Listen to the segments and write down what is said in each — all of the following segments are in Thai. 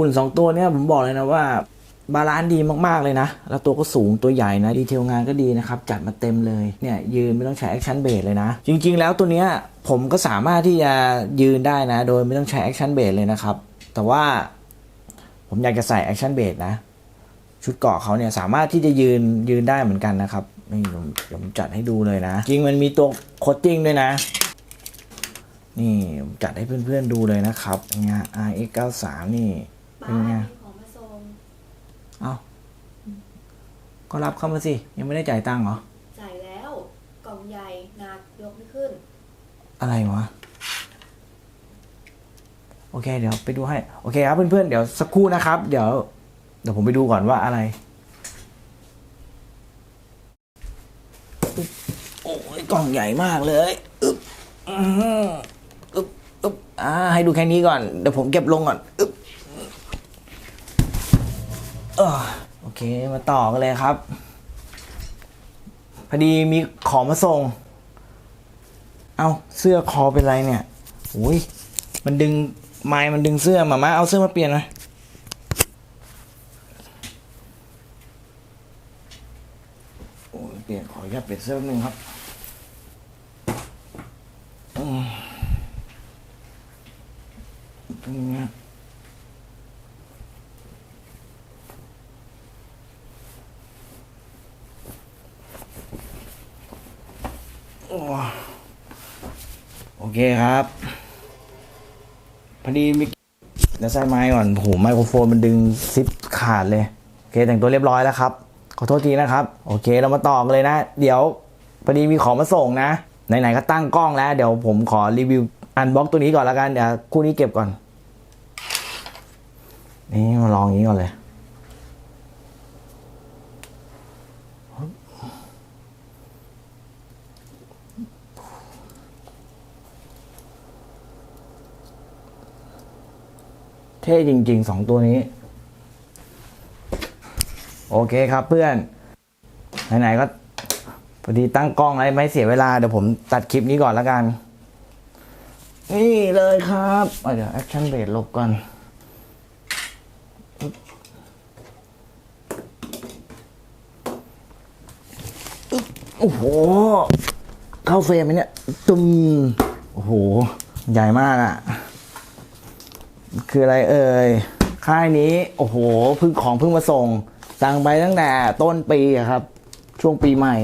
หุ่นสองตัวเนี้ยผมบอกเลยนะว่าบาลานซ์ดีมาก ๆ เลยนะ แล้วตัวก็สูงตัวใหญ่นะ ดีเทลงานก็ดีนะครับ จัดมาเต็มเลย เนี่ย ยืนไม่ต้องใช้แอคชั่นเบรเลยนะ จริง ๆ แล้วตัวเนี้ยผมก็สามารถที่จะยืนได้นะ โดยไม่ต้องใช้แอคชั่นเบรเลยนะครับ แต่ว่าผมอยากจะใส่แอคชั่นเบรนะ ชุดเกาะเขาเนี่ยสามารถที่จะยืนยืนได้เหมือนกันนะครับนี่ผมเดี๋ยวผมจัดให้ดูเลยนะ จริงมันมีตัวโคตติ้งด้วยนะ นี่ผมจัดให้เพื่อนๆดูเลยนะครับเป็นไง RX 93 นี่ เป็นไงมีของมาส่งเอาก็รับเข้ามาสิ ยังไม่ได้จ่ายตังค์เหรอ จ่ายแล้ว กล่องใหญ่หนักยกไม่ขึ้น อะไรวะ โอเค เดี๋ยวไปดูให้ โอเคครับเพื่อนๆ เดี๋ยวสักครู่นะครับ เดี๋ยว เดี๋ยวผมไปดูก่อนว่าอะไร โอ้ยกล่องใหญ่มากเลยอึ๊บอื้อหืออึ๊บอึ๊บอ่าให้ดูแค่นี้ก่อน เดี๋ยวผมเก็บลงก่อนอึ๊บ เออโอเคมาต่อกันเลยครับ พอดีมีของมาส่ง เอาเสื้อคอเป็นไรเนี่ยโอ้ยมันดึงไม้มันดึงเสื้อมามาเอาเสื้อมาเปลี่ยนนะโอ้ยเปลี่ยนขออนุญาตเปลี่ยนเสื้อแป๊บนึงครับอืมตรงนี้ โอเคครับ พอดีมีเดี๋ยวใส่ไม้ก่อนโอ้โหไมโครโฟนมันดึงซิปขาดเลย โอเค แต่งตัวเรียบร้อยแล้วครับ ขอโทษทีนะครับ โอเค เรามาต่อกันเลยนะ เดี๋ยวพอดีมีของมาส่งนะ ไหนๆก็ตั้งกล้องแล้ว เดี๋ยวผมขอรีวิวอันบ็อกตัวนี้ก่อนแล้วกัน เดี๋ยวคู่นี้เก็บก่อน นี่มาลองอย่างนี้ก่อนเลย เท่จริงๆสองตัวนี้ โอเคครับเพื่อน ไหน ๆ ก็พอดีตั้งกล้องอะไรไม่เสียเวลา เดี๋ยวผมตัดคลิปนี้ก่อนแล้วกัน นี่เลยครับเเดี๋ยวแอคชั่นเบรดลบก่อนโอ้โห เข้าเฟรมไหมเนี่ย ตุ้มโอ้โห ใหญ่มากอะ่ะ คืออะไรเอ่ย ค่ายนี้ โอ้โหพิ่งของพิ่งมาส่ง สั่งไปตั้งแต่ต้นปีครับ ช่วงปีใหม่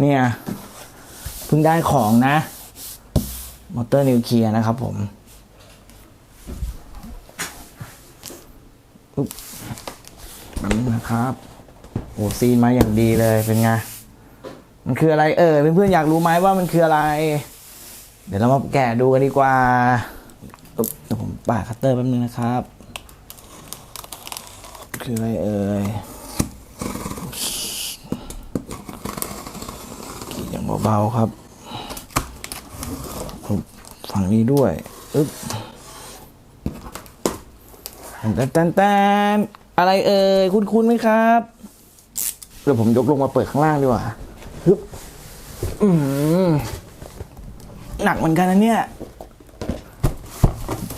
เนี่ยเพิ่งได้ของนะ มอเตอร์นิวเคลียร์นะครับผมอุ๊บนี่นะครับโอ้ซีนมาอย่างดีเลยเป็นไง มันคืออะไรเอ่ยเพื่อนๆอยากรู้ไหมว่ามันคืออะไร เดี๋ยวเรามาแกะดูกันดีกว่า ปาคัตเตอร์แป๊บนึงนะครับ คืออะไรเอ่ยกีดอย่างเบาๆครับ ฝั่งนี้ด้วยอึ๊บแตนแตนอะไรเอ่ยคุ้นๆไหมครับเดี๋ยวผมยกลงมาเปิดข้างล่างดีกว่าฮึบอืมหนักเหมือนกันนะเนี่ย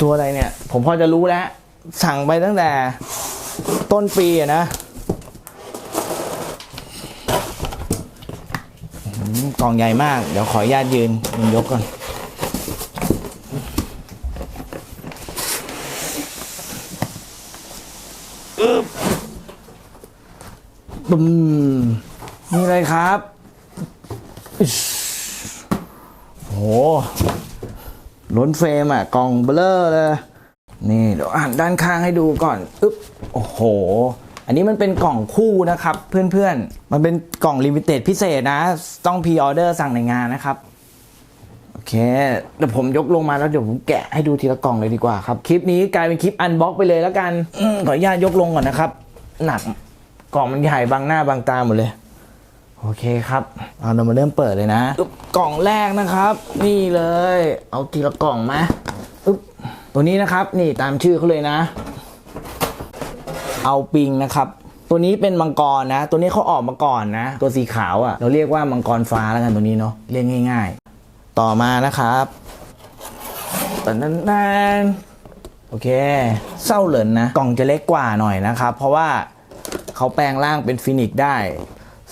ตัวอะไรเนี่ย ผมพอจะรู้แล้ว สั่งไปตั้งแต่ต้นปีอะนะกล่องใหญ่มาก เดี๋ยวขออนุญาตยืนยืนยกก่อนอึ๊บบึมนี่เลยครับโอ้โห ล้นเฟรมอะกล่องเบลอเลยนี่เดี๋ยวอ่านด้านข้างให้ดูก่อนอึ๊บโอ้โห อันนี้มันเป็นกล่องคู่นะครับ เพื่อนๆ มันเป็นกล่องลิมิเต็ดพิเศษนะ ต้องพรีออเดอร์สั่งในงานนะครับ โอเคเดี๋ยวผมยกลงมาแล้วเดี๋ยวผมแกะให้ดูทีละกล่องเลยดีกว่าครับ คลิปนี้กลายเป็นคลิปอันบ็อกไปเลยแล้วกันอขออนุญาตยกลงก่อนนะครับ หนักกล่องมันใหญ่บางหน้าบางตาหมดเลย โอเคครับเอาเรามาเริ่มเปิดเลยนะอ๊บกล่องแรกนะครับ นี่เลย เอาทีละกล่องมาอึ๊บตัวนี้นะครับ นี่ตามชื่อเขาเลยนะ เอาปิงนะครับ ตัวนี้เป็นมังกรนะ ตัวนี้เขาออกมาก่อนนะ ตัวสีขาวอะ่ะ เราเรียกว่ามังกรฟ้าแล้วกันตัวนี้เนาะเรียกง่าย ๆ ต่อมานะครับตันนันนันโอเคเศร้าเหลินนะ กล่องจะเล็กกว่าหน่อยนะครับ เพราะว่าเขาแปลงร่างเป็นฟินิกได้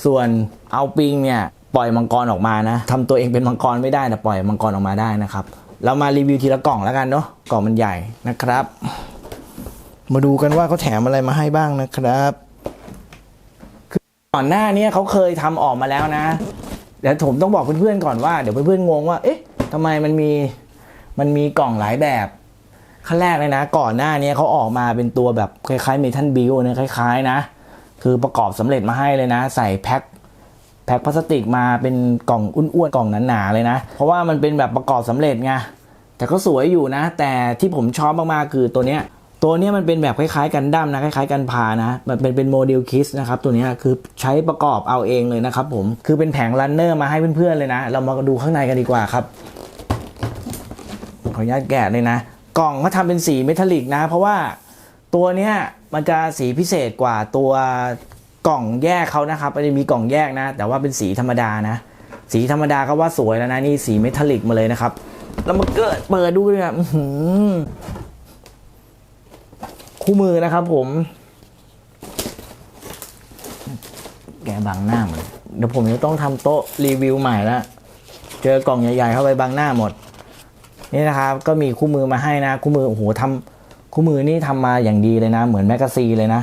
ส่วนเอาปิงเนี่ยปล่อยมังกรออกมานะทำตัวเองเป็นมังกรไม่ได้แต่ปล่อยมังกรออกมาได้นะครับ เรามารีวิวทีละกล่องแล้วกันเนาะกล่องมันใหญ่นะครับ มาดูกันว่าเขาแถมอะไรมาให้บ้างนะครับคือก่อนหน้านี้เขาเคยทำออกมาแล้วนะเดี๋ยวผมต้องบอกเพื่อนๆก่อนว่าเดี๋ยวเพื่อนๆงงว่า เอ๊ะทำไมมันมีมันมีกล่องหลายแบบขั้นแรกเลยนะ ก่อนหน้านี้เขาออกมาเป็นตัวแบบคล้ายๆเมทัลบิลนะคล้าย ๆ นะ คือประกอบสำเร็จมาให้เลยนะ ใส่แพ็คแพ็คพลาสติกมาเป็นกล่องอ้วนๆกล่องหนาๆเลยนะ เพราะว่ามันเป็นแบบประกอบสำเร็จไงแต่ก็สวยอยู่นะ แต่ที่ผมชอบมากๆคือตัวเนี้ยตัวเนี้ยมันเป็นแบบคล้ายๆกันดั้มนะคล้ายๆกันพานะมันเป็นเป็นโมเดลคิสนะครับตัวเนี้ยคือใช้ประกอบเอาเองเลยนะครับผมคือเป็นแผงรันเนอร์มาให้เพื่อนๆเลยนะ เรามาดูข้างในกันดีกว่าครับ ขออนุญาตแกะเลยนะ กล่องเขาทำเป็นสีเมทัลลิกนะ เพราะว่าตัวเนี้ย มันจะสีพิเศษกว่าตัวกล่องแยกเขานะครับมันจะมีกล่องแยกนะ แต่ว่าเป็นสีธรรมดานะ สีธรรมดาก็ว่าสวยแล้วนะนี่สีเมทัลลิกมาเลยนะครับแล้วมาเกิดเปิดดูเลยอะคู่มือนะครับผม แกบังหน้าหมดเดี๋ยวผมจะต้องทำโต๊ะรีวิวใหม่แล้วเจอกล่องใหญ่ๆเข้าไปบังหน้าหมด นี่นะครับ ก็มีคู่มือมาให้นะ คู่มือโอ้โหทำ คู่มือนี่ทำมาอย่างดีเลยนะ เหมือนแมกกาซีเลยนะ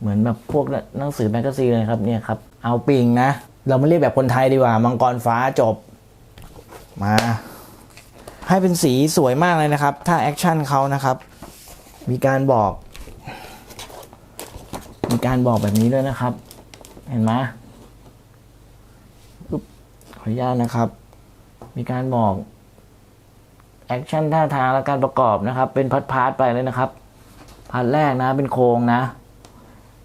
เหมือนแบบพวกหนังสือแมกกาซีเลยครับเนี่ยครับ เอาปิงนะ เราไม่เรียกแบบคนไทยดีกว่า มังกรฟ้าจบ มา ให้เป็นสีสวยมากเลยนะครับ ถ้าแอคชั่นเขานะครับ มีการบอก มีการบอกแบบนี้ด้วยนะครับ เห็นไหมขออนุญาตนะครับ มีการบอก แอคชั่นท่าทางและการประกอบนะครับ เป็นพาร์ทพาร์ทไปเลยนะครับพาร์ทแรกนะ เป็นโครงนะ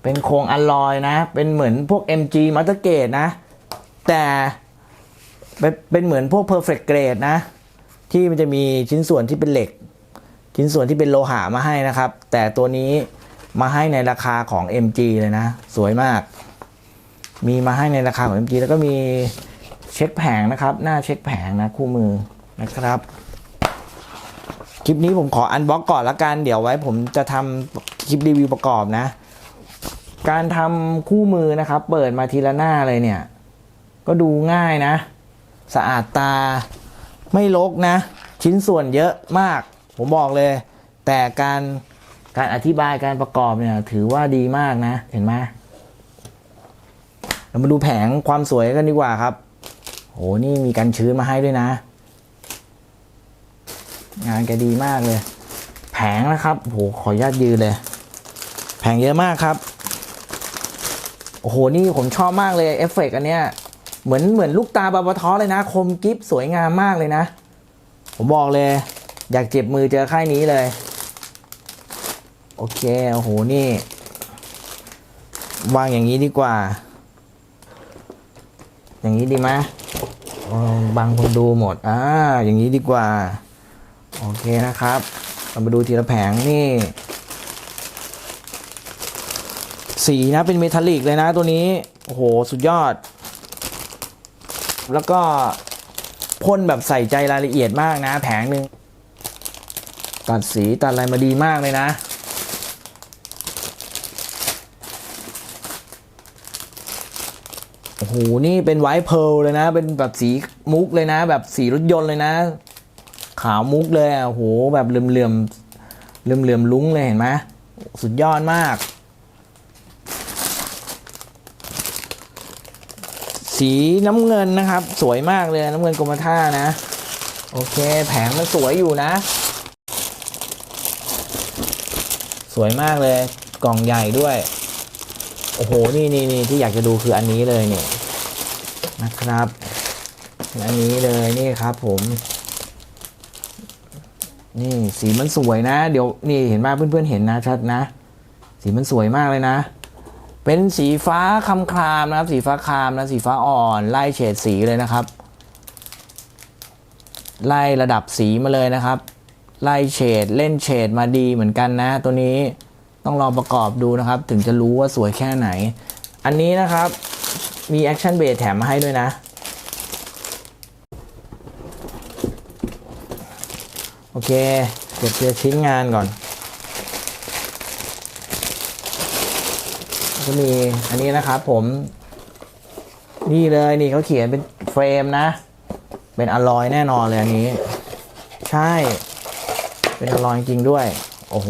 เป็นโครงอลลอยนะ เป็นเหมือนพวก MG m a s t e r g a t e นะ แต่เป็นเป็นเหมือนพวก Perfect Grade นะ ที่มันจะมีชิ้นส่วนที่เป็นเหล็ก ชิ้นส่วนที่เป็นโลหะมาให้นะครับ แต่ตัวนี้มาให้ในราคาของ MG เลยนะ สวยมาก มีมาให้ในราคาของ MG แล้วก็มีเช็คแผงนะครับ หน้าเช็คแผงนะ คู่มือนะครับ คลิปนี้ผมขออันบ็อกก่อนละกันเดี๋ยวไว้ผมจะทำคลิปรีวิวประกอบนะ การทำคู่มือนะครับ เปิดมาทีละหน้าเลยเนี่ย ก็ดูง่ายนะ สะอาดตาไม่ลกนะ ชิ้นส่วนเยอะมาก ผมบอกเลย แต่การการอธิบายการประกอบเนี่ย ถือว่าดีมากนะ เห็นไหมเรามาดูแผงความสวยกันดีกว่าครับโหนี่มีกันชื้นมาให้ด้วยนะ งานแกดีมากเลย แผงนะครับโหขออนุญาตยืนเลย แผงเยอะมากครับ โอ้โห นี่ผมชอบมากเลยเอฟเฟกต์อันเนี้ยเหมือนเหมือนลูกตาบาบาทอเลยนะ คมกิฟสวยงามมากเลยนะ ผมบอกเลย อยากเจ็บมือเจอค่ายนี้เลย โอเค โอ้โห นี่ วางอย่างนี้ดีกว่า อย่างนี้ดีไหมบางคนดูหมด อ่า อย่างนี้ดีกว่า โอเคนะครับ เรามาดูทีละแผงนี่ สีนะเป็นเมทัลลิกเลยนะตัวนี้ โอ้โห สุดยอด แล้วก็พ่นแบบใส่ใจรายละเอียดมากนะ แผงหนึ่งตัดสีตัดอะไรมาดีมากเลยนะ โอ้โห นี่เป็นไวท์เพร์ลเลยนะ เป็นแบบสีมุกเลยนะ แบบสีรถยนต์เลยนะาวมุกเลยอะโอ้โหแบบเหลื่อมเหลื่อมเหลื่อมเหลื่อมๆลุ้งเลยเห็นไหมสุดยอดมาก สีน้ำเงินนะครับ สวยมากเลยน้ำเงินกรมท่านะ โอเค แผงมันสวยอยู่นะ สวยมากเลย กล่องใหญ่ด้วย โอ้โห นี่นี่นี่ที่อยากจะดูคืออันนี้เลยเนี่ยนะครับ อันนี้เลยนี่ครับผม นี่สีมันสวยนะ เดี๋ยวนี่เห็นไหมเพื่อนๆเห็นนะชัดนะ สีมันสวยมากเลยนะ เป็นสีฟ้าคำครามนะครับ สีฟ้าคามนะสีฟ้าอ่อน ไล่เฉดสีเลยนะครับ ไล่ระดับสีมาเลยนะครับ ไล่เฉดเล่นเฉดมาดีเหมือนกันนะ ตัวนี้ต้องลองประกอบดูนะครับ ถึงจะรู้ว่าสวยแค่ไหน อันนี้นะครับมีแอคชั่นเบสแถมมาให้ด้วยนะ โอเคแกก็บเทียชิ้นงานก่อน ก็มีอันนี้นะครับผม นี่เลยนี่เขาเขียนเป็นเฟรมนะ เป็นอลลอยแน่นอนเลยอันนี้ ใช่ เป็นอลลอยจริงด้วย โอ้โห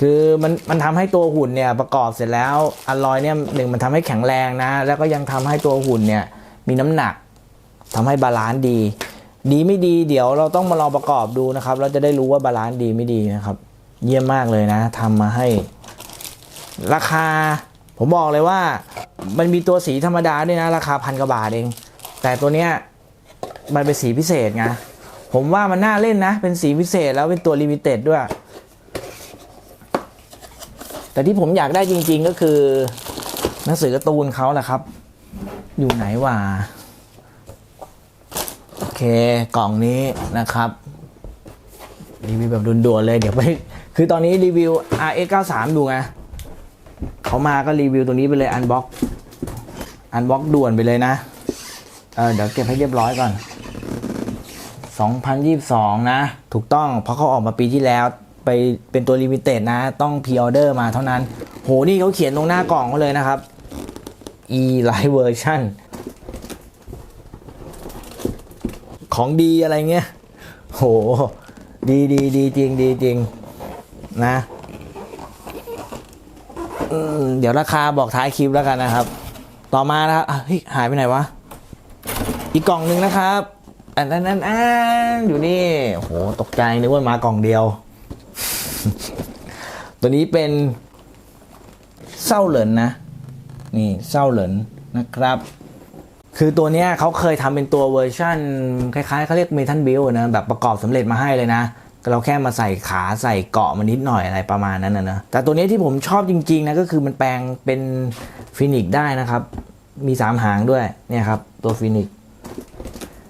คือมันมันทำให้ตัวหุ่นเนี่ยประกอบเสร็จแล้วอลลอยเนี่ยหนึ่งมันทำให้แข็งแรงนะ แล้วก็ยังทำให้ตัวหุ่นเนี่ยมีน้ำหนักทำให้บาลานซ์ดี ดีไม่ดีเดี๋ยวเราต้องมาลองประกอบดูนะครับ เราจะได้รู้ว่าบาลานซ์ดีไม่ดีนะครับ เยี่ยมมากเลยนะทำมาให้ ราคา ผมบอกเลยว่า มันมีตัวสีธรรมดาด้วยนะ ราคาพันกว่าบาทเอง แต่ตัวเนี้ยมันเป็นสีพิเศษไงผมว่ามันน่าเล่นนะ เป็นสีพิเศษแล้วเป็นตัวลิมิเต็ดด้วย แต่ที่ผมอยากได้จริง ๆก็คือ หนังสือการ์ตูนเขาแหละครับ อยู่ไหนวะ เคกล่องนี้นะครับรีวิวแบบด่วนๆเลยเดี๋ยวไป คือตอนนี้รีวิว RX 93ดูไงเขามาก็รีวิวตัวนี้ไปเลยอันบ็อกอันบ็อกด่วนไปเลยนะเออเดี๋ยวเก็บให้เรียบร้อยก่อน 2022 นะ ถูกต้องเพราะเขาออกมาปีที่แล้วไปเป็นตัวลิมิเต็ดนะ ต้องพ r ออเดอร์มาเท่านั้น โหนี่เขาเขียนตรงหน้ากล่องเขาเลยนะครับ e live version ของดีอะไรเงี้ยโหดีดีดีจริงดีจริงนะเดี๋ยวราคาบอกท้ายคลิปแล้วกันนะครับ ต่อมานะครับเฮ้ยหายไปไหนวะ อีกกล่องหนึ่งนะครับอันนั้นอันอันอยู่นี่โอ้โหตกใจนึกว่ามากล่องเดียว ตัวนี้เป็นเศร้าเหลินนะ นี่เศร้าเหลินนะครับ คือตัวเนี้ยเขาเคยทำเป็นตัวเวอร์ชั่น คล้ายๆเขาเรียกเมทัลบิลนะ แบบประกอบสำเร็จมาให้เลยนะเราแค่มาใส่ขาใส่เกาะมานิดหน่อยอะไรประมาณนั้นนะนะแต่ตัวนี้ที่ผมชอบจริงๆนะก็คือมันแปลงเป็นฟินิกได้นะครับ มีสามหางด้วยเนี่ยครับ ตัวฟินิก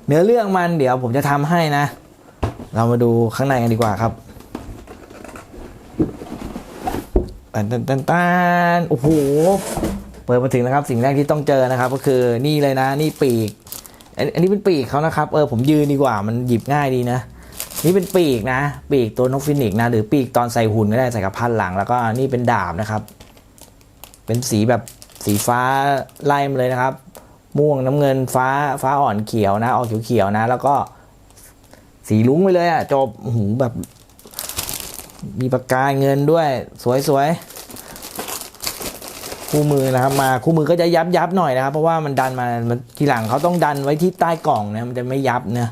เนื้อเรื่องมันเดี๋ยวผมจะทำให้นะ เรามาดูข้างในกันดีกว่าครับตันตันตันโอ้โห เปิดมาถึงนะครับสิ่งแรกที่ต้องเจอนะครับ ก็คือนี่เลยนะนี่ปีก อันนี้เป็นปีกเขานะครับเออผมยืนดีกว่ามันหยิบง่ายดีนะ นี่เป็นปีกนะ ปีกตัวนกฟินิกซ์นะหรือปีกตอนใส่หุ่นก็ได้ใส่กับพันหลัง แล้วก็นี่เป็นดาบนะครับ เป็นสีแบบสีฟ้าไล่มาเลยนะครับ ม่วงน้ำเงินฟ้าฟ้าอ่อนเขียวนะ ออกเขียวๆนะ แล้วก็สีลุ้งไปเลยอะ่ะจบโอ้โหแบบ มีปากกาเงินด้วย สวยๆ คู่มือนะครับมาคู่มือก็จะยับยับหน่อยนะครับ เพราะว่ามันดันมาทีหลังเขาต้องดันไว้ที่ใต้กล่องนะมันจะไม่ยับนะ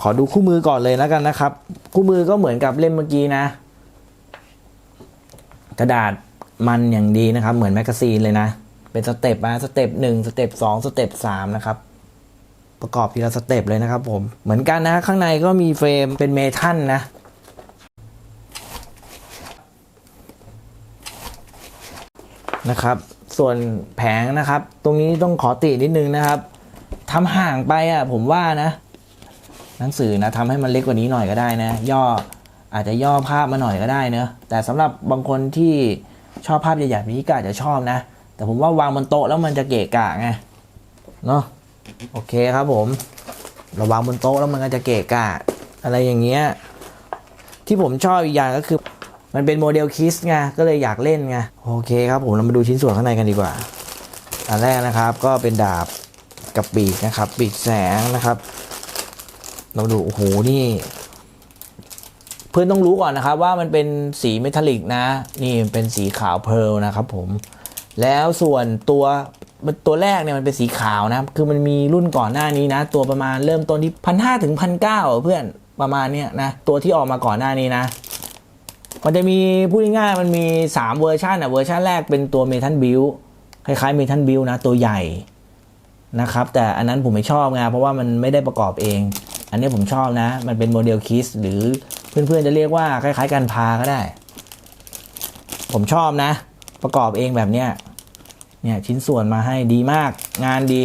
ขอดูคู่มือก่อนเลยแล้วกันนะครับ คู่มือก็เหมือนกับเล่มเมื่อกี้นะ กระดาษมันอย่างดีนะครับ เหมือนแมกกาซีนเลยนะ เป็นสเต็ปมาสเต็ปหนึ่งสเต็ปสองสเต็ปสามนะครับประกอบทีละสเต็ปเลยนะครับผมเหมือนกันนะข้างในก็มีเฟรมเป็นเมทัลนะ นะครับ ส่วนแผงนะครับ ตรงนี้ต้องขอตินิดนึงนะครับทำห่างไปอะผมว่านะ หนังสือนะทำให้มันเล็กกว่านี้หน่อยก็ได้นะ ย่ออาจจะย่อภาพมาหน่อยก็ได้เนอะแต่สำหรับบางคนที่ชอบภาพใหญ่ๆแบบนี้ก็อาจจะชอบนะ แต่ผมว่าวางบนโต๊ะแล้วมันจะเกะกะไงเนาะโอเคครับผมเราวางบนโต๊ะแล้วมันก็จะเกะกะ อะไรอย่างเงี้ยที่ผมชอบอีกอย่างก็คือ มันเป็นโมเดลคิสไงก็เลยอยากเล่นไงโอเคครับผมเรามาดูชิ้นส่วนข้างในกันดีกว่า อันแรกนะครับก็เป็นดาบกับปีกนะครับ ปีกแสงนะครับ เราดูโอ้โหนี่ เพื่อนต้องรู้ก่อนนะครับว่ามันเป็นสีเมทัลลิกนะ นี่เป็นสีขาวเพลนะครับผมแล้วส่วนตัวตัวแรกเนี่ยมันเป็นสีขาวนะ คือมันมีรุ่นก่อนหน้านี้นะ ตัวประมาณเริ่มต้นที่พันห้าถึงพันเก้าเพื่อนประมาณเนี้ยนะ ตัวที่ออกมาก่อนหน้านี้นะ มันจะมีพูดง่ายๆมันมี 3 เวอร์ชันอะเวอร์ชันแรกเป็นตัวเมทัลบิลคล้ายๆเมทัลบิลนะตัวใหญ่นะครับ แต่อันนั้นผมไม่ชอบไงเพราะว่ามันไม่ได้ประกอบเอง อันนี้ผมชอบนะ มันเป็นโมเดลคิสหรือเพื่อนๆจะเรียกว่าคล้ายๆกันพาก็ได้ ผมชอบนะ ประกอบเองแบบเนี้ยเนี่ยชิ้นส่วนมาให้ดีมากงานดี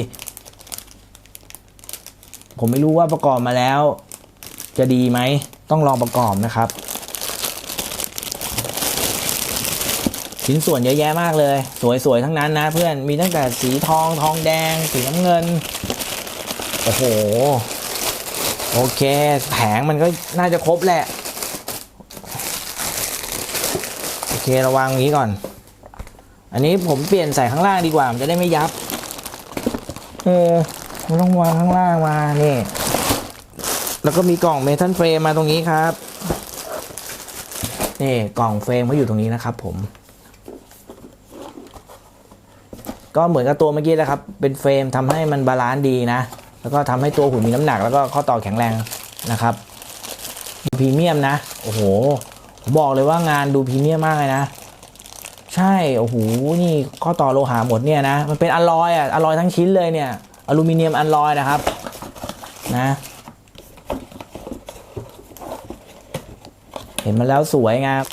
ผมไม่รู้ว่าประกอบมาแล้ว จะดีไหมต้องลองประกอบนะครับ ชิ้นส่วนเยอะแยะมากเลย สวยๆทั้งนั้นนะเพื่อนมีตั้งแต่สีทองทองแดง สีน้ำเงิน โอ้โห โอเค แผงมันก็น่าจะครบแหละ โอเคระวังอย่างนี้ก่อน อันนี้ผมเปลี่ยนใส่ข้างล่างดีกว่า มันจะได้ไม่ยับ เออผมต้องวางข้างล่างมานี่ แล้วก็มีกล่องเมทัลเฟรมมาตรงนี้ครับนี่กล่องเฟรมเขาอยู่ตรงนี้นะครับผม ก็เหมือนกับตัวเมื่อกี้แหละครับ เป็นเฟรมทำให้มันบาลานซ์ดีนะ แล้วก็ทำให้ตัวหุ่นมีน้ำหนัก แล้วก็ข้อต่อแข็งแรงนะครับดูพรีเมียมนะ โอ้โหผมบอกเลยว่างานดูพรีเมียมมากเลยนะ ใช่ โอ้โห นี่ข้อต่อโลหะหมดเนี่ยนะ มันเป็นอลลอยอะอลลอยทั้งชิ้นเลยเนี่ย อลูมิเนียมอลลอยนะครับ นะ เห็นมาแล้วสวยงาม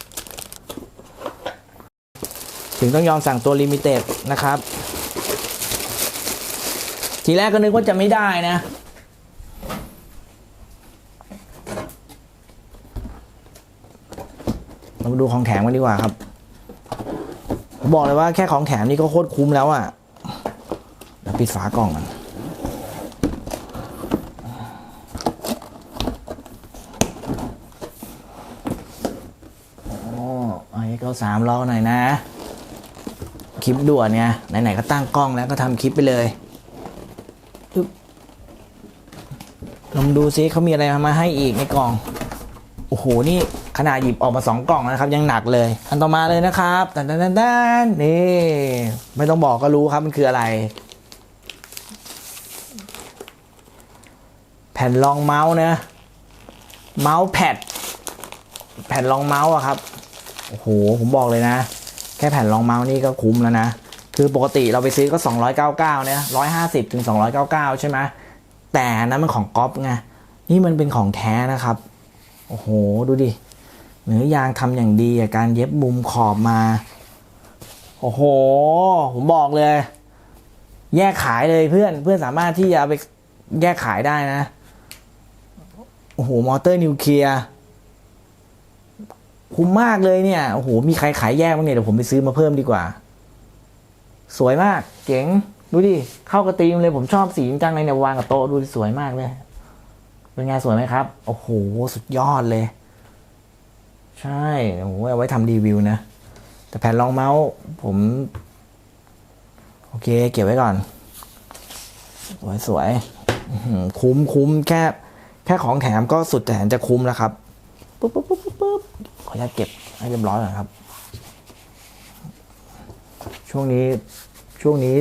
ถึงต้องยอมสั่งตัวลิมิเต็ดนะครับ ทีแรกก็นึกว่าจะไม่ได้นะ เรามาดูของแถมกันดีกว่าครับผมบอกเลยว่าแค่ของแถมนี่ก็โคตรคุ้มแล้วอะ่ะเดี๋ยวปิดฝากล่องกันโอ้ไอ้เก้าสามรอหน่อยนะ คลิปด่วนเนี่ยไหนๆก็ตั้งกล้องแล้วก็ทำคลิปไปเลยอึ๊บ ลองดูซิเขามีอะไรมาให้อีกในกล่อง โอ้โห นี่ขนาดหยิบออกมาสองกล่องนะครับ ยังหนักเลย อันต่อมาเลยนะครับดันดันดันดันนี่ ไม่ต้องบอกก็รู้ครับมันคืออะไร แผ่นรองเมาส์นะ เมาส์แพด แผ่นรองเมาส์อะครับ โอ้โห ผมบอกเลยนะ แค่แผ่นรองเมาส์นี่ก็คุ้มแล้วนะ คือปกติเราไปซื้อก็ 299เนี่ย150ถึง299 ใช่ไหม แต่นั้นมันของก๊อปไงนี่มันเป็นของแท้นะครับ โอ้โห ดูดิเนื้อยางทำอย่างดีอะการเย็บมุมขอบมา โอ้โห ผมบอกเลย แยกขายเลยเพื่อน เพื่อนสามารถที่จะไปแยกขายได้นะ โอ้โห มอเตอร์นิวเคลียร์ คุ้มมากเลยเนี่ย โอ้โห มีใครขายแยกบ้างเนี่ยเดี๋ยวผมไปซื้อมาเพิ่มดีกว่า สวยมาก เจ๋ง ดูดิ เข้ากระตีมเลยผมชอบสีจริงจังเลยเนี่ยวางกับโต๊ะดูสวยมากเลย เป็นไงสวยไหมครับ โอ้โห สุดยอดเลย ใช่โอ้โหเอาไว้ทำรีวิวนะ แต่แผ่นรองเมาส์ผม โอเค เก็บไว้ก่อน สวยสวยคุ้มคุ้มแค่แค่ของแถมก็สุดแสนจะคุ้มแล้วครับปุ๊บปุ๊บปุ๊บปุ๊บปุ๊บขออนุญาตเก็บให้เรียบร้อยก่อนครับ ช่วงนี้ช่วงนี้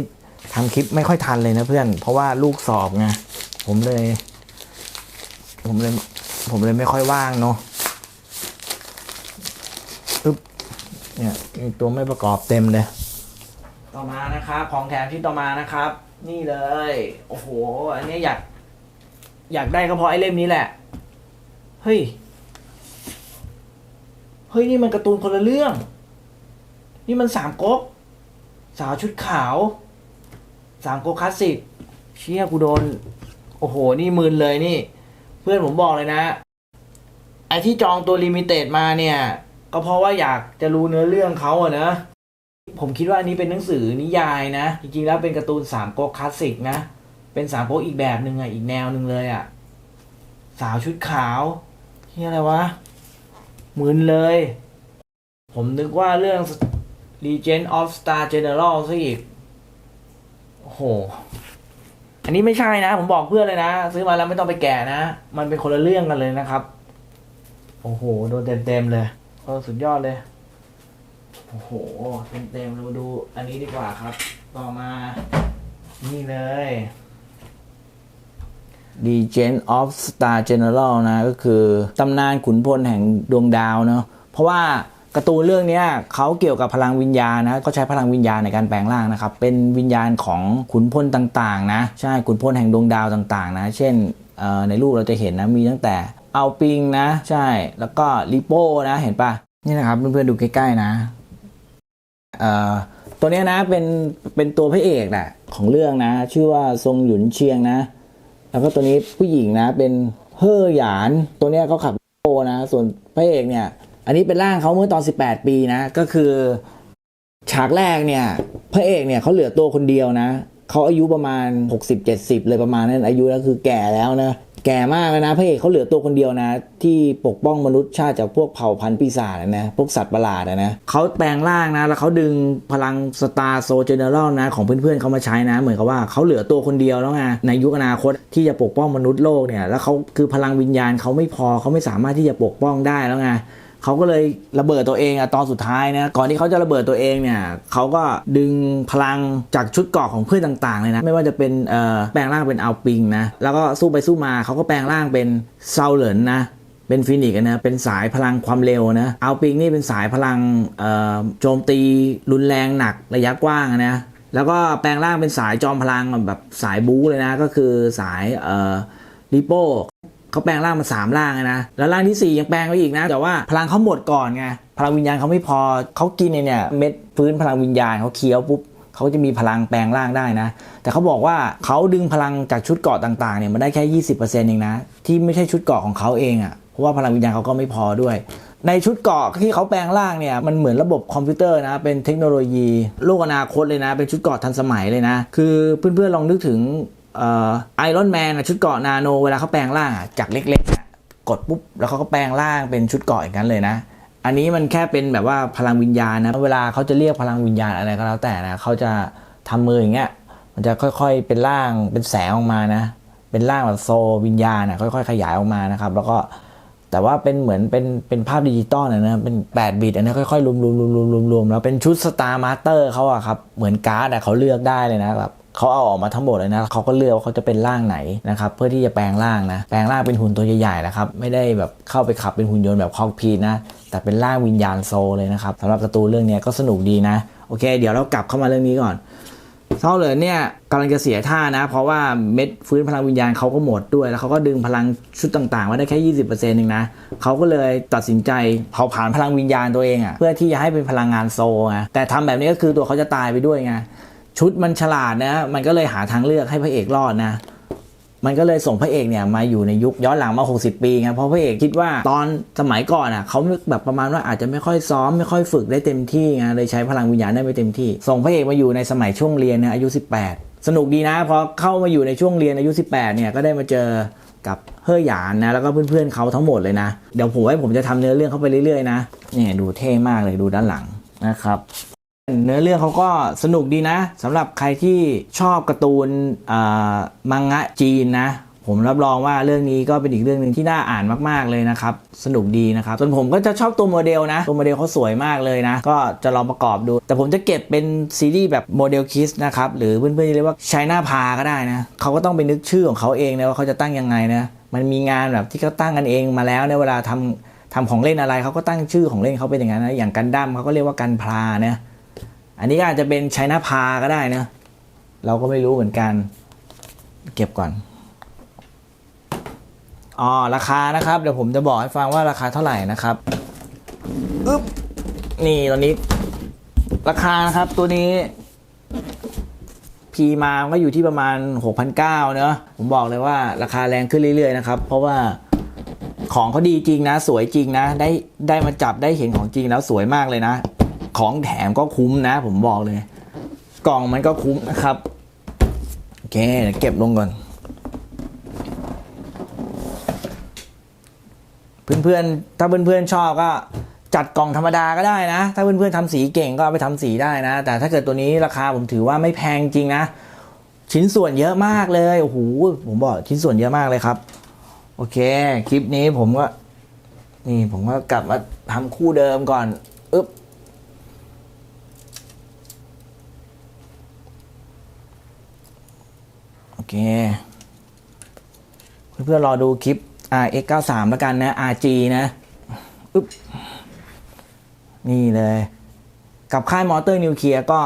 ทำคลิปไม่ค่อยทันเลยนะเพื่อน เพราะว่าลูกสอบไงผมเลย ผมเลย ผมเลยไม่ค่อยว่างเนาะอึ๊บเนี่ยมีตัวไม่ประกอบเต็มเลย ต่อมานะครับ ของแถมที่ต่อมานะครับ นี่เลย โอ้โห อันนี้อยาก อยากได้ก็เพราะไอ้เล่มนี้แหละ เฮ้ย เฮ้ย นี่มันการ์ตูนคนละเรื่อง นี่มันสามก๊ก สาวชุดขาว สามก๊กคลาสสิกเชี่ยกูโดน โอ้โห นี่มืนเลยนี่ เพื่อนผมบอกเลยนะ ไอที่จองตัวลิมิเต็ดมาเนี่ย ก็เพราะว่าอยากจะรู้เนื้อเรื่องเขาอะนะ ผมคิดว่าอันนี้เป็นหนังสือนิยายนะ จริงๆแล้วเป็นการ์ตูนสามก๊กคลาสสิกนะ เป็นสามก๊กอีกแบบหนึ่งอะอีกแนวหนึ่งเลยอะสาวชุดขาวที่อะไรวะมึนเลย ผมนึกว่าเรื่อง Legend of Star General ซะอีก โอ้โห อันนี้ไม่ใช่นะ ผมบอกเพื่อนเลยนะ ซื้อมาแล้วไม่ต้องไปแกะนะ มันเป็นคนละเรื่องกันเลยนะครับ โอ้โห โดนเต็มๆเลยเออสุดยอดเลย โอ้โห เต็มๆเรามาดูอันนี้ดีกว่าครับ ต่อมา นี่เลย Legend of Star General นะ ก็คือตำนานขุนพลแห่งดวงดาวเนาะเพราะว่า การ์ตูนเรื่องนี้เขาเกี่ยวกับพลังวิญญาณนะก็ใช้พลังวิญญาณในการแปลงร่างนะครับ เป็นวิญญาณของขุนพลต่างๆนะ ใช่ ขุนพลแห่งดวงดาวต่างๆ นะ เช่นในรูปเราจะเห็นนะ มีตั้งแต่เอาปิงนะ ใช่ แล้วก็ลิโป้นะ เห็นปะนี่นะครับ เพื่อนๆดูใกล้ๆนะตัวนี้นะเป็นเป็นตัวพระเอกแหละของเรื่องนะ ชื่อว่าทรงหยุนเชียงนะ แล้วก็ตัวนี้ผู้หญิงนะเป็นเฮ่อหยาน ตัวนี้เขาขับโตนะ ส่วนพระเอกเนี่ย อันนี้เป็นร่างเขาเมื่อตอน 18 ปีนะ ก็คือ ฉากแรกเนี่ย พระเอกเนี่ยเขาเหลือตัวคนเดียวนะเขาอายุประมาณ 60-70 เลยประมาณนั้นอายุแล้วคือแก่แล้วนะแก่มากแล้วนะพระเอกเขาเหลือตัวคนเดียวนะ ที่ปกป้องมนุษย์ชาติจากพวกเผ่าพันธุ์ปีศาจนะพวกสัตว์ประหลาดนะเขาแปลงร่างนะ แล้วเขาดึงพลังสตาร์โซเจเนอรัลนะ ของเพื่อนๆเขามาใช้นะ เหมือนกับว่าเขาเหลือตัวคนเดียวแล้วไงในยุคอนาคตที่จะปกป้องมนุษย์โลกเนี่ยแล้วเขาคือพลังวิญญาณเขาไม่พอเขาไม่สามารถที่จะปกป้องได้แล้วไง เขาก็เลยระเบิดตัวเองอะตอนสุดท้ายนะก่อนที่เขาจะระเบิดตัวเองเนี่ยเขาก็ดึงพลังจากชุดเกราะของเพื่อนต่างๆเลยนะไม่ว่าจะเป็นแปลงร่างเป็นอัลปิงนะแล้วก็สู้ไปสู้มาเขาก็แปลงร่างเป็นเซาเหลินนะเป็นฟินิกส์นะ เป็นสายพลังความเร็วนะอัลปิงนี่เป็นสายพลังโจมตีรุนแรงหนักระยะกว้างนะ แล้วก็แปลงร่างเป็นสายจอมพลังแบบสายบู๊เลยนะ ก็คือสายลิโป้ เขาแปลงร่างมาสามร่างนะแล้วร่างที่สี่ยังแปลงไปอีกนะ แต่ว่าพลังเขาหมดก่อนไงพลังวิญญาณเขาไม่พอเขากินเนี่ยเม็ดฟื้นพลังวิญญาณเขาเคี้ยวปุ๊บเขาจะมีพลังแปลงร่างได้นะ แต่เขาบอกว่าเขาดึงพลังจากชุดเกาะต่างๆเนี่ยมาได้แค่ 20%เองนะ ที่ไม่ใช่ชุดเกาะของเขาเองอะ่ะเพราะว่าพลังวิญญาณเขาก็ไม่พอด้วย ในชุดเกาะที่เขาแปลงร่างเนี่ยมันเหมือนระบบคอมพิวเตอร์นะ เป็นเทคโนโลยีโลกอนาคตเลยนะ เป็นชุดเกาะทันสมัยเลยนะ คือเพื่อนๆลองนึกถึง ไอรอนแมนชุดเกาะนาโน เวลาเขาแปลงร่างจากเล็กๆกดปุ๊บแล้วเขาก็แปลงร่างเป็นชุดเกาะอย่างนั้นเลยนะ อันนี้มันแค่เป็นแบบว่าพลังวิญญาณนะเวลาเขาจะเรียกพลังวิญญาณอะไรก็แล้วแต่นะเขาจะทำมืออย่างเงี้ยมันจะค่อยๆเป็นร่างเป็นแสงออกมานะ เป็นร่างแบบโซวิญญาณนะค่อยๆ ขยายออกมานะครับ แล้วก็แต่ว่าเป็นเหมือนเป็นเป็นภาพดิจิตอลนะนะเป็น 8 บิตอันนี้ค่อยๆรวมรวมรวมรวมรวมรวมแล้วเป็นชุดสตาร์มาสเตอร์เขาอะครับเหมือนการ์ดอะเขาเลือกได้เลยนะแบบ เขาเอาออกมาทั้งหมดเลยนะเขาก็เลือกว่าเขาจะเป็นร่างไหนนะครับเพื่อที่จะแปลงร่างนะแปลงร่างเป็นหุ่นตัวใหญ่ๆนะครับไม่ได้แบบเข้าไปขับเป็นหุ่นยนต์แบบคอกพีนะแต่เป็นร่างวิญญาณโซเลยนะครับสำหรับการ์ตูนเรื่องนี้ก็สนุกดีนะโอเค เดี๋ยวเรากลับเข้ามาเรื่องนี้ก่อนเศร้าเลยเนี่ยกำลังจะเสียท่านะ เพราะว่าเม็ดฟื้นพลังวิญญาณเขาก็หมดด้วย แล้วเขาก็ดึงพลังชุดต่างๆมาได้แค่ 20%เองนะเขาก็เลยตัดสินใจเผาผลาญพลังวิญญาณตัวเองอะ่ะเพื่อที่จะให้เป็นพลังงานโซไงแต่ทำแบบนี้ก็คือตัวเขาจะตายไปด้วยไง ชุดมันฉลาดนะ มันก็เลยหาทางเลือกให้พระเอกรอดนะ มันก็เลยส่งพระเอกเนี่ยมาอยู่ในยุคย้อนหลังมา 60 ปีไงเพราะพระเอกคิดว่าตอนสมัยก่อนอะเขาแบบประมาณว่าอาจจะไม่ค่อยซ้อมไม่ค่อยฝึกได้เต็มที่ไงเลยใช้พลังวิญญาณได้ไม่เต็มที่ ส่งพระเอกมาอยู่ในสมัยช่วงเรียนนี่ยอายุ 18 สนุกดีนะพอเข้ามาอยู่ในช่วงเรียนอายุ 18เนี่ยก็ได้มาเจอกับเฮ่อหยานนะแล้วก็เพื่อนๆเขาทั้งหมดเลยนะ เดี๋ยวผมไว้ผมจะทำเนื้อเรื่องเข้าไปเรื่อยๆนะเนี่ยดูเท่มากเลยดูด้านหลังนะครับ เนื้อเรื่องเขาก็สนุกดีนะสำหรับใครที่ชอบการ์ตูนมังงะจีนนะ ผมรับรองว่าเรื่องนี้ก็เป็นอีกเรื่องหนึ่งที่น่าอ่านมากๆเลยนะครับ สนุกดีนะครับส่วนผมก็จะชอบตัวโมเดลนะ ตัวโมเดลเขาสวยมากเลยนะ ก็จะลองประกอบดู แต่ผมจะเก็บเป็นซีรีส์แบบโมเดลคิสนะครับ หรือเพื่อนๆเรียกว่าช i น่าพาก็ได้นะเขาก็ต้องไปนึกชื่อของเขาเองนะว่าเขาจะตั้งยังไงนะมันมีงานแบบที่เขาตั้งกันเองมาแล้วในเวลาทำทำของเล่นอะไรเขาก็ตั้งชื่อของเล่นเขาเป็นอย่างนั้นนะอย่างกันดั้มเขาก็เรียกว่ากันพลานะ อันนี้ก็อาจจะเป็นชัยนาพาก็ได้นะ เราก็ไม่รู้เหมือนกัน เก็บก่อน อ๋อ ราคานะครับ เดี๋ยวผมจะบอกให้ฟังว่าราคาเท่าไหร่นะครับอึ๊บนี่ตอนนี้ ราคานะครับตัวนี้พีมาก็อยู่ที่ประมาณ 6,900เนอะผมบอกเลยว่าราคาแรงขึ้นเรื่อยๆนะครับ เพราะว่าของเขาดีจริงนะ สวยจริงนะ ได้ได้มาจับได้เห็นของจริงแล้วสวยมากเลยนะ ของแถมก็คุ้มนะ ผมบอกเลย กล่องมันก็คุ้มนะครับ โอเคเก็บลงก่อน เพื่อนๆ ถ้าเพื่อนๆชอบก็จัดกล่องธรรมดาก็ได้นะ ถ้าเพื่อนๆทำสีเก่งก็เอาไปทำสีได้นะ แต่ถ้าเกิดตัวนี้ราคาผมถือว่าไม่แพงจริงนะ ชิ้นส่วนเยอะมากเลย โอ้โห ผมบอกชิ้นส่วนเยอะมากเลยครับ โอเค คลิปนี้ผมก็ นี่ผมก็กลับมาทำคู่เดิมก่อน อึ๊บ โอ เค เพื่อนๆรอดูคลิป RX 93แล้วกันนะ RG นะอึ๊บนี่เลย กับค่ายมอเตอร์นิวเคลียร์ก็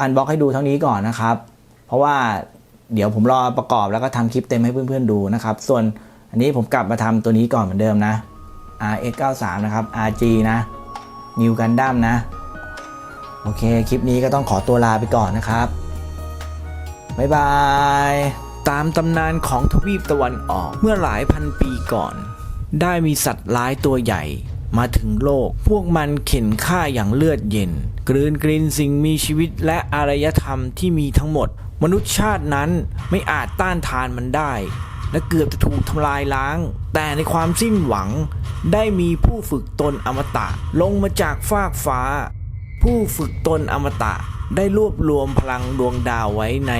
อันบล็อกให้ดูเท่านี้ก่อนนะครับ เพราะว่าเดี๋ยวผมรอประกอบแล้วก็ทำคลิปเต็มให้เพื่อนๆดูนะครับ ส่วนอันนี้ผมกลับมาทำตัวนี้ก่อนเหมือนเดิมนะ RX 93นะครับ RG นะ New Gundam นะ โอเค คลิปนี้ก็ต้องขอตัวลาไปก่อนนะครับ บ๊ายบาย ตามตำนานของทวีปตะวันออกเมื่อหลายพันปีก่อน ได้มีสัตว์ร้ายตัวใหญ่มาถึงโลก พวกมันเข็นฆ่าอย่างเลือดเย็น กลืนกลินสิ่งมีชีวิตและอารยธรรมที่มีทั้งหมด มนุษย์ชาตินั้นไม่อาจต้านทานมันได้ และเกือบจะถูกทำลายล้าง แต่ในความสิ้นหวัง ได้มีผู้ฝึกตนอมตะ ลงมาจากฟากฟ้า ผู้ฝึกตนอมตะ ได้รวบรวมพลังดวงดาวไว้ใน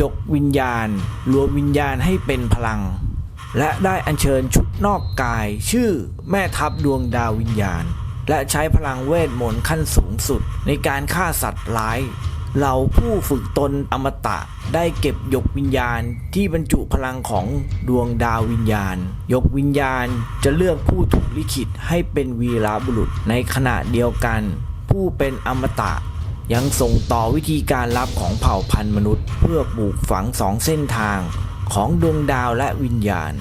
ยกวิญญาณ รวมวิญญาณให้เป็นพลัง และได้อัญเชิญชุดนอกกาย ชื่อแม่ทัพดวงดาววิญญาณ และใช้พลังเวทมนต์ขั้นสูงสุด ในการฆ่าสัตว์ร้ายเหล่าผู้ฝึกตนอมตะได้เก็บยกวิญญาณที่บรรจุพลังของดวงดาววิญญาณ ยกวิญญาณจะเลือกผู้ถูกลิขิตให้เป็นวีรบุรุษในขณะเดียวกัน ผู้เป็นอมตะ ยังส่งต่อวิธีการลับของเผ่าพันธุ์มนุษย์ เพื่อปลูกฝังสองเส้นทางของดวงดาวและวิญญาณ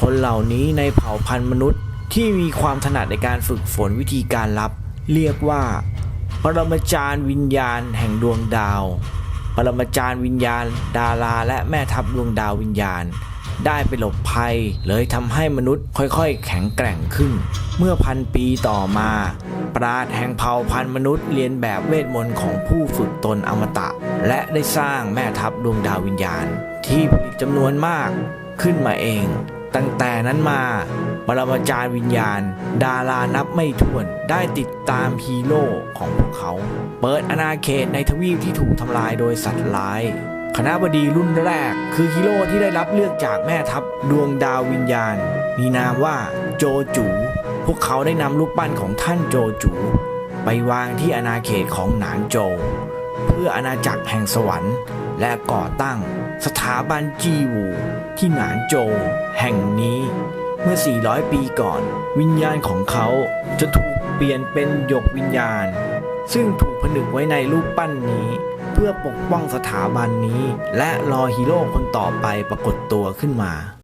คนเหล่านี้ในเผ่าพันธุ์มนุษย์ที่มีความถนัดในการฝึกฝนวิธีการลับ เรียกว่า ปรมาจารย์วิญญาณแห่งดวงดาว ปรมาจารย์วิญญาณ ดาราและแม่ทัพดวงดาววิญญาณ ได้ไปหลบภัย เลยทำให้มนุษย์ค่อยๆ แข็งแกร่งขึ้น เมื่อพันปีต่อมา ปราดแห่งเผ่าพันธุ์มนุษย์เรียนแบบเวทมนต์ของผู้ฝึกตนอมตะ และได้สร้างแม่ทัพดวงดาววิญญาณ ที่ผลิตจำนวนมากขึ้นมาเอง ตั้งแต่นั้นมาปรมาจารย์วิญญาณ ดารานับไม่ถ้วนได้ติดตามฮีโร่ของพวกเขา เปิดอาณาเขตในทวีปที่ถูกทำลายโดยสัตว์ร้าย คณะบดีรุ่นแรก คือฮีโร่ที่ได้รับเลือกจากแม่ทัพดวงดาววิญญาณ มีนามว่าโจจู พวกเขาได้นำรูปปั้นของท่านโจจู ไปวางที่อาณาเขตของหนานโจ เพื่ออาณาจักรแห่งสวรรค์ และก่อตั้งสถาบันจีวู ที่หนานโจ แห่งนี้ เมื่อ 400 ปีก่อน วิญญาณของเขาจะถูกเปลี่ยนเป็นหยกวิญญาณ ซึ่งถูกผนึกไว้ในรูปปั้นนี้ เพื่อปกป้องสถาบันนี้ และรอฮีโร่คนต่อไปปรากฏตัวขึ้นมา